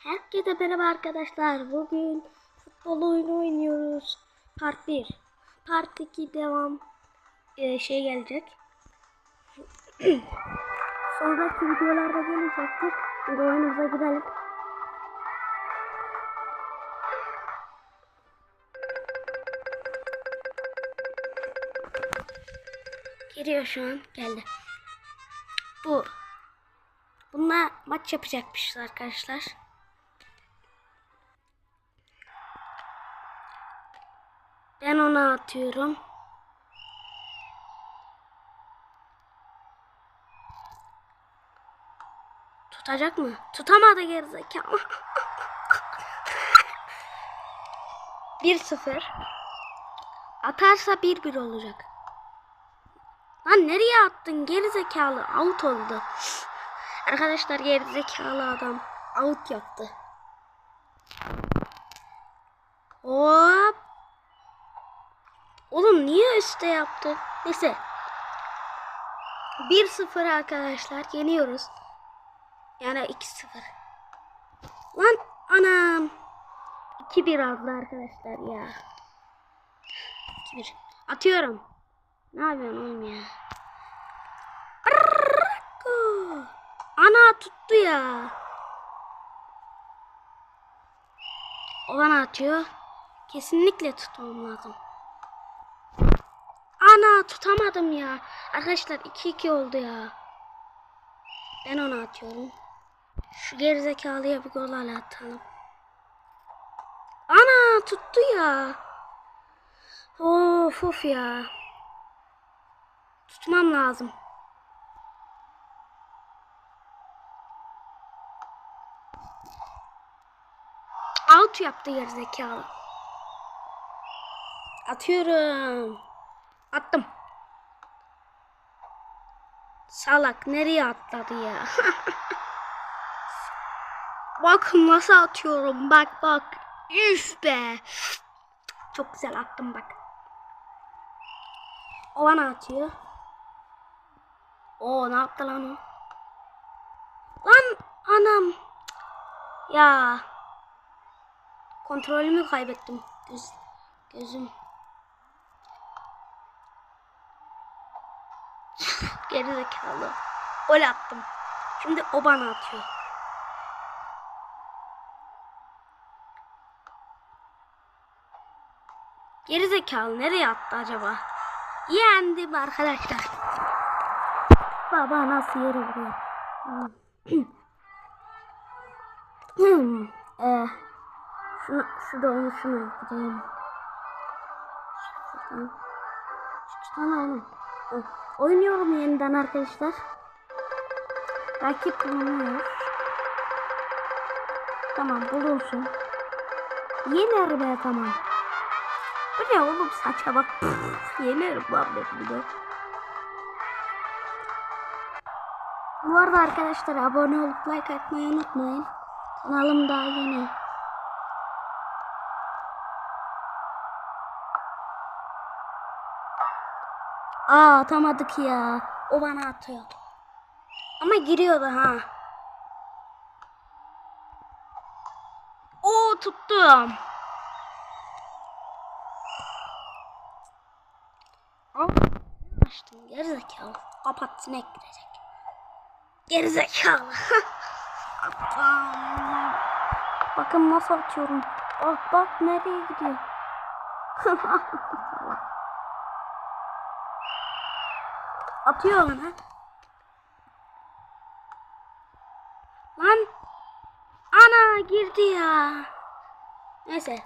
Herkese merhaba arkadaşlar. Bugün futbol oyunu oynuyoruz. Part 1. Part 2 devam ee, şey gelecek. Sonraki videolarda gelecek artık. Şimdi gidelim. Giriyor şu an. Geldi. Bu. Bununla maç yapacakmışız arkadaşlar. Ben ona atıyorum. Tutacak mı? Tutamadı gerizekalı. 1-0. Atarsa 1-1 olacak. Lan nereye attın gerizekalı? Out oldu. Arkadaşlar gerizekalı adam out yaptı. Hop. Oğlum niye üstte yaptın? Neyse. 1-0 arkadaşlar. Yeniyoruz. Yani 2-0. Lan anam. 2-1 aldı arkadaşlar ya. 2-1. Atıyorum. Ne yapıyorsun oğlum ya? Ana tuttu ya. O bana atıyor. Kesinlikle tutmam lazım. Ana tutamadım ya. Arkadaşlar 2-2 oldu ya. Ben onu atıyorum. Şu gerizekalıya bir gol hala atalım. Ana tuttu ya. Of of ya. Tutmam lazım. Out yaptı gerizekalı. Atıyorum. Attım. Salak nereye atladı ya? Bakın nasıl atıyorum. Bak bak. Üf be. Çok güzel attım bak. O bana atıyor. O ne yaptı lan o? Lan anam. Ya. Kontrolümü kaybettim. Göz, gözüm. Geri zekalı. Gol attım. Şimdi o bana atıyor. Geri zekalı nereye attı acaba? Yendim arkadaşlar. Baba nasıl yere vuruyor? Ee, onu şunu gideyim. Şuradan. Çıkıştan oğlum. Oynuyorum yeniden arkadaşlar. Rakip bulunuyor. Tamam bulunsun. Yener be tamam. Bu ne oğlum saça bak. Yenerim lan ben bunu. Bu arada arkadaşlar abone olup like atmayı unutmayın. Kanalım daha yeni. Aa atamadık ya. O bana atıyor. Ama giriyordu ha. Oo tuttum. Al. Açtım gerizekalı. Kapat sinek girecek. Gerizekalı. Bakın nasıl atıyorum. Bak bak nereye gidiyor. Atıyor lan ha. Lan. Ana girdi ya. Neyse.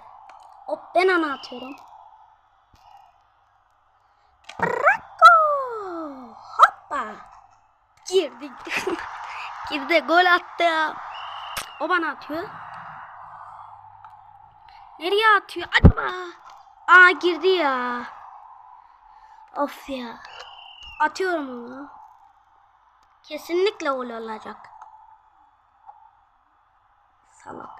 Hop ben ana atıyorum. Brako. Hoppa. Girdi. girdi gol attı. O bana atıyor. Nereye atıyor? Acaba? Aa girdi ya. Of ya. Atıyorum onu. Kesinlikle gol olacak. Salak.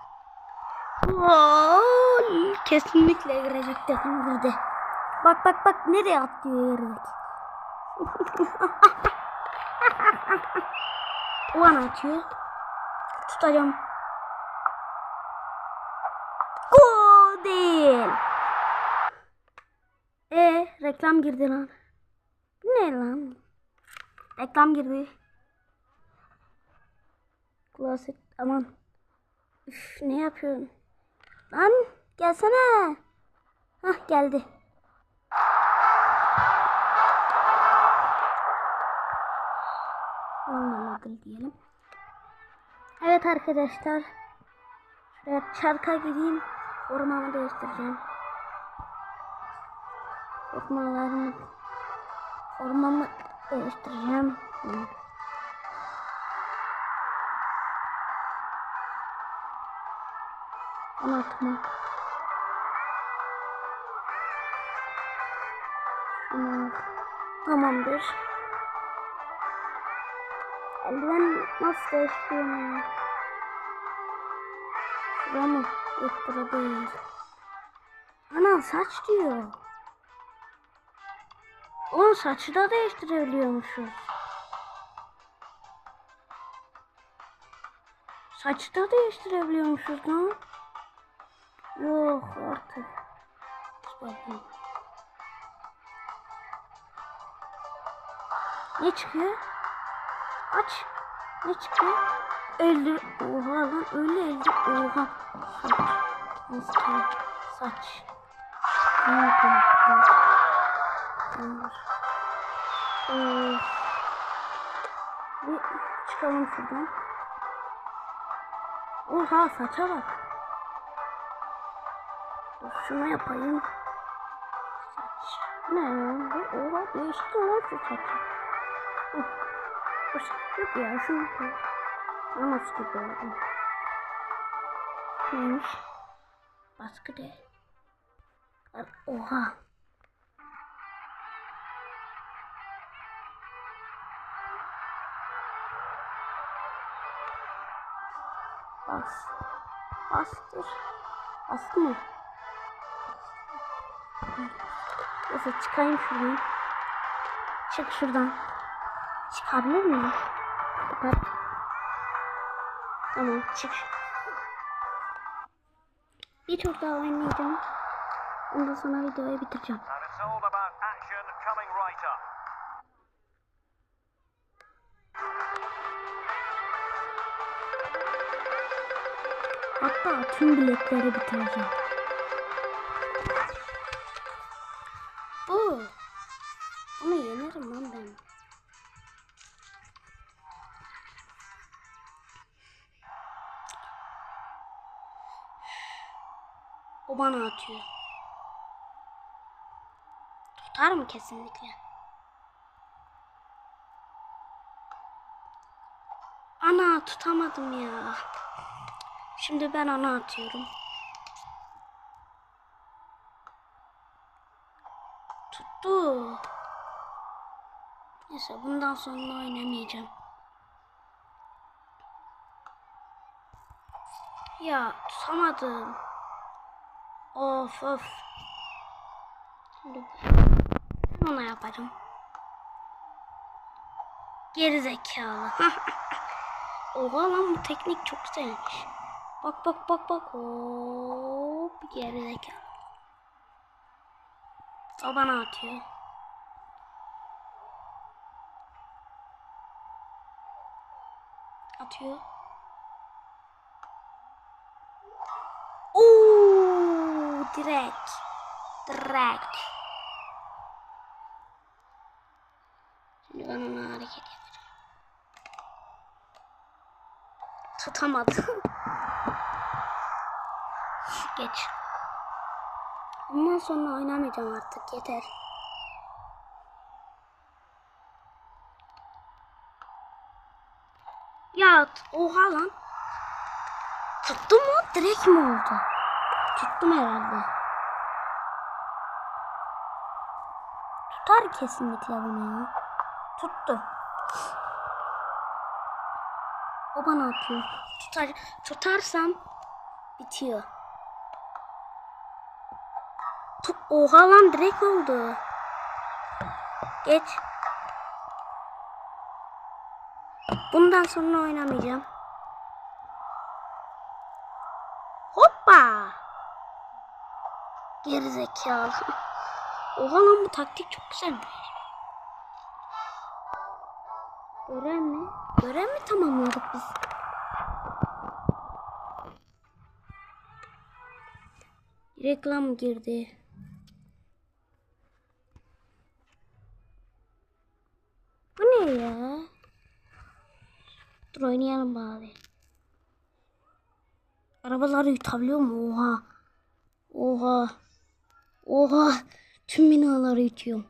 Gol. Kesinlikle girecek dedim girdi. Bak bak bak nereye atlıyor yerdeki. bana atıyor. Tutacağım. değil. E reklam girdi lan. Ne lan? Reklam girdi. Klasik aman. Üf, ne yapıyorsun? Lan gelsene. Hah geldi. Olmamadı diyelim. Evet arkadaşlar. Şuraya çarka gideyim. Formamı değiştireceğim. Formalarımı formamı değiştireceğim. Anlatma. Şunu tamamdır. Eldiven nasıl değiştiriyorum? Şura mı? Yok. Ana saç diyor. Onun saçı da değiştirebiliyormuşuz. Saçı da değiştirebiliyormuşuz lan. Yok artık. Bakayım. Ne çıkıyor? Aç. Ne çıkıyor? Öldü. Oha lan öyle öldü. Oha. Saç. Maske. Saç. Ne yapayım? Tamamdır. Ee, bir çıkalım şuradan. Oha saça bak. Dur, Şunu yapayım. Saç. Ne bu? Oha değişti lan şu saçı. Bu saç yok ya şunu. Namus gibi oldu. Neymiş? Baskı de. Oha. Bas. Bastır. Bastı mı? Neyse çıkayım şuradan. Çık şuradan. Çıkabilir miyim? Kapat. Tamam çık. Bir tur daha oynayacağım. Ondan sonra videoyu bitireceğim. Hatta tüm biletleri bitireceğim. Bu. Bunu yenerim lan ben. O bana atıyor. Tutar mı kesinlikle? Ana tutamadım ya. Şimdi ben onu atıyorum. Tuttu. Neyse bundan sonra oynamayacağım. Ya tutamadım. Of of. Şimdi ben ona yapacağım. Geri zekalı. Oha lan bu teknik çok güzelmiş. Bak bak bak bak. Hop geri zekalı. O bana atıyor. Atıyor. Oo, direkt. Direkt. Şimdi ben ona hareket yapacağım. Tutamadım. Geç. Bundan sonra oynamayacağım artık yeter. Ya oha lan. Tuttu mu? Direkt mi oldu? Tuttum herhalde. Tutar kesinlikle bunu ya. Tuttu. O bana atıyor. Tutar, tutarsam bitiyor. Tu- Oha lan direkt oldu. Geç. Bundan sonra oynamayacağım. Hoppa. Gerizekalı. Oha lan bu taktik çok güzelmiş. Görev mi? Görev mi tamamladık biz? Reklam girdi. Bu ne ya? Dur oynayalım bari. Arabaları yutabiliyor mu? Oha. Oha. Oha. Tüm binaları yutuyorum.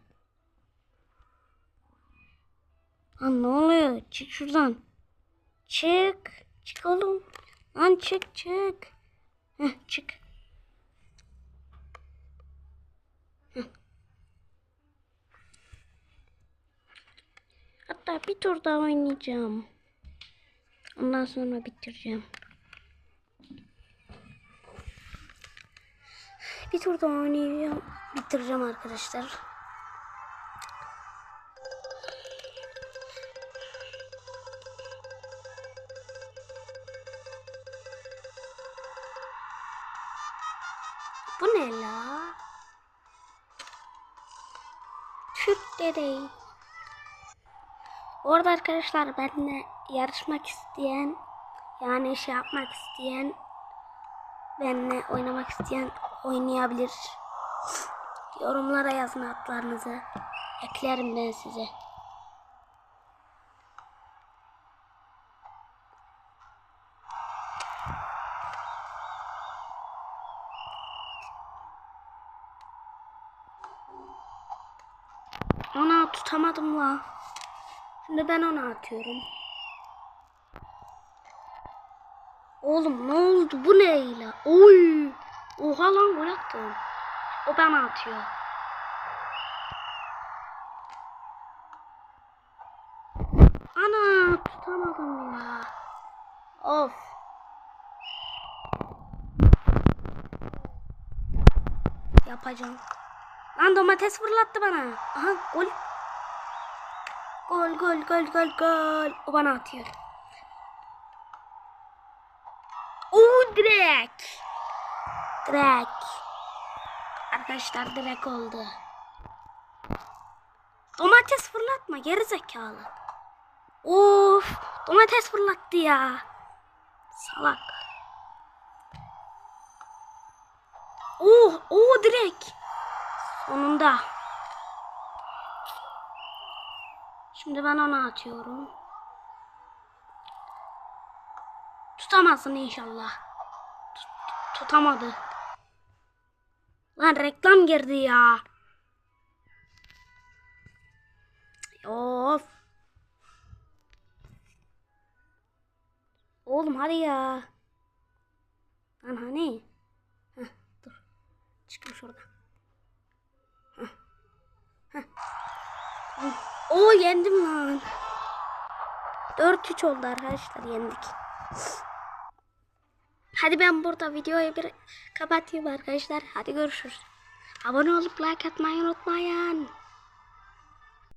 Lan ne oluyor? Çık şuradan. Çık. Çık oğlum. Lan çık çık. Heh, çık. Hatta bir tur daha oynayacağım. Ondan sonra bitireceğim. Bir tur daha oynayacağım. Bitireceğim arkadaşlar. Bu ne la? Türk dedeyi. Orada arkadaşlar benimle yarışmak isteyen yani şey yapmak isteyen benimle oynamak isteyen oynayabilir. Yorumlara yazın adlarınızı. Eklerim ben size. Ona tutamadım la. Şimdi ben onu atıyorum. Oğlum ne oldu? Bu ne la? Oy! Oha lan gol attım. O bana atıyor. Ana tutamadım ya. Of. Yapacağım. Lan domates fırlattı bana. Aha gol. Gol gol gol gol gol. O bana atıyor. Oo direkt. Direkt. Arkadaşlar direkt oldu. Domates fırlatma geri zekalı. Of domates fırlattı ya. Salak. Oh, oh direkt. Sonunda. Şimdi ben onu atıyorum. Tutamazsın inşallah. Tut- tutamadı. Lan reklam girdi ya. Of. Oğlum hadi ya. Lan hani? Heh, dur. Çıkın şuradan. O yendim lan. 4-3 oldu arkadaşlar yendik. Hadi ben burada videoyu bir kapatayım arkadaşlar. Hadi görüşürüz. Abone olup like atmayı unutmayın.